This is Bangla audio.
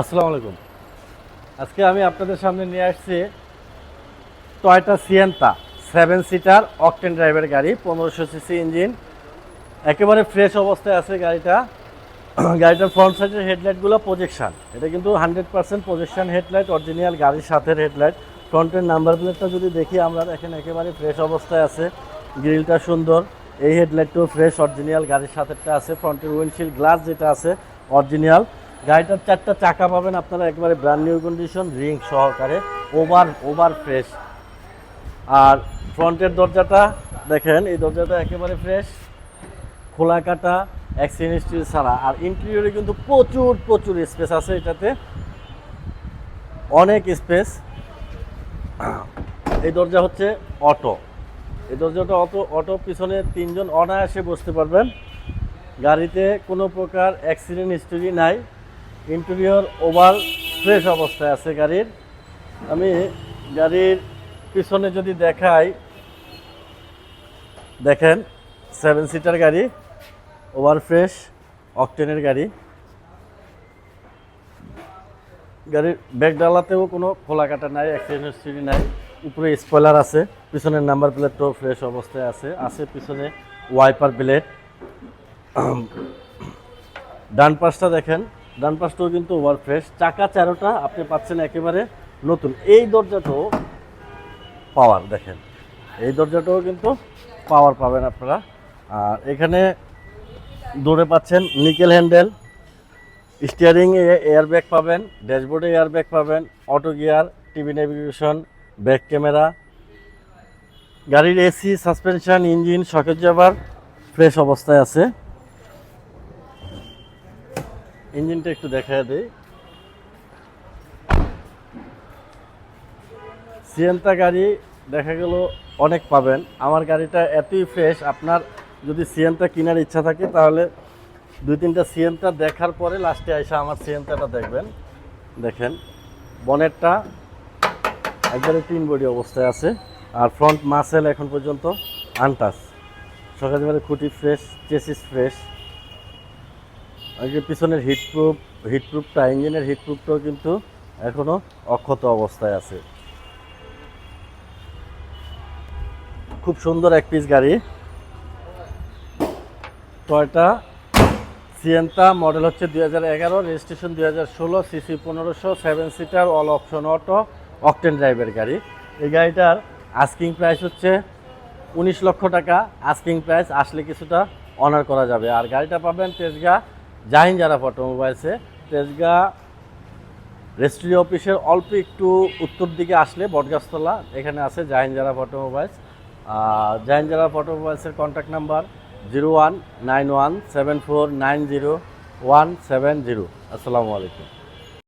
আসসালামু আলাইকুম। আজকে আমি আপনাদের সামনে নিয়ে আসছি Toyota Sienta seven seater octane ড্রাইভের গাড়ি, পনেরোশো সিসি ইঞ্জিন একেবারে ফ্রেশ অবস্থায় আছে গাড়িটা। গাড়িটার ফ্রন্ট সাইডের হেডলাইটগুলো প্রজেকশন এটা কিন্তু hundred percent projection headlight original গাড়ির সাথে হেডলাইট ফ্রন্টের নাম্বার প্লেটটা যদি দেখি, আমরা দেখেন একেবারে ফ্রেশ অবস্থায় আছে। গ্রিলটা সুন্দর। এই হেডলাইটটাও ফ্রেশ অরিজিনাল গাড়ির সাথেটা আছে। ফ্রন্টের উইন্ডশিল্ড গ্লাস যেটা আছে অরিজিনাল গাড়িটার চারটা চাকা পাবেন আপনারা একেবারে ব্র্যান্ড নিউ কন্ডিশন রিং সহকারে ওভার ওভার ফ্রেশ আর ফ্রন্টের দরজাটা দেখেন, এই দরজাটা একেবারে ফ্রেশ খোলা কাটা অ্যাক্সিডেন্ট ছাড়া। আর ইন্টেরিয়রে কিন্তু প্রচুর প্রচুর স্পেস আছে এটাতে। অনেক স্পেস এই দরজা হচ্ছে অটো এই দরজাটা অটো অটো পিছনে তিনজন অনায়াসে বসতে পারবেন। গাড়িতে কোনো প্রকার অ্যাক্সিডেন্ট হিস্টোরি নাই। ইন্টেরিয়র ওভার ফ্রেশ অবস্থায় আছে গাড়ির। আমি গাড়ির পিছনে যদি দেখাই, দেখেন সেভেন সিটার গাড়ি ওভার ফ্রেশ অকটেনের গাড়ি। গাড়ির ব্যাগ ডালাতেও কোনো খোলা কাটা নাই অ্যাক্সিডেন্ট হিস্ট্রি নাই, উপরে স্পয়লার আছে, পিছনের নাম্বার প্লেটটাও ফ্রেশ অবস্থায় আছে আছে পিছনে ওয়াইপার প্লেট ডান পাশটা দেখেন ডান পাশটাও কিন্তু ওভার ফ্রেশ। চাকা চারোটা আপনি পাচ্ছেন একেবারে নতুন। এই দরজাটাও পাওয়ার দেখেন। এই দরজাটাও কিন্তু পাওয়ার পাবেন আপনারা। আর এখানে দৌড়ে পাচ্ছেন nickel handle steering air bag পাবেন ড্যাশবোর্ডে এয়ার ব্যাগ পাবেন auto gear TV navigation back camera গাড়ির এসি সাসপেনশন ইঞ্জিন সকেট জাবার ফ্রেশ অবস্থায় আছে। ইঞ্জিনটা একটু দেখা দেই। সিয়েন্তা গাড়ি দেখা গেল অনেক পাবেন। আমার গাড়িটা এতই ফ্রেশ আপনার যদি সিয়েন্তা কেনার ইচ্ছা থাকে তাহলে দুই তিনটা সিয়েন্তা দেখার পরে লাস্টে এসে আমার সিয়েন্তাটা দেখবেন। দেখেন বনেটটা একবারে তিন বডি অবস্থায় আছে আর ফ্রন্ট মাসেল এখন পর্যন্ত আনটাস সকালবেলা খুঁটি ফ্রেশ চেসিস ফ্রেশ যে পিছনের হিটপ্রুফ হিটপ্রুফটা ইঞ্জিনের হিটপ্রুফটাও কিন্তু এখনও অক্ষত অবস্থায় আছে। খুব সুন্দর এক পিস গাড়ি। টয়টা সিয়েন্তা মডেল হচ্ছে দুই হাজার এগারো রেজিস্ট্রেশন দুই হাজার ষোলো সিসি পনেরোশো seven seater all option auto octane ড্রাইভের গাড়ি। এই গাড়িটার আস্কিং প্রাইস হচ্ছে উনিশ লক্ষ টাকা। আস্কিং প্রাইস আসলে কিছুটা অনার করা যাবে। আর গাড়িটা পাবেন তেজগা জাহিন যারা অটোমোবাইলসে তেজগা রেজিস্ট্রি অফিসের অল্প একটু উত্তর দিকে আসলে বটগাছতলা, এখানে আছে জাহিন যারা অটোমোবাইলস জাহিন যারা অটোমোবাইলসের contact number zero one nine one seven four nine zero one seven zero আসসালামু আলাইকুম।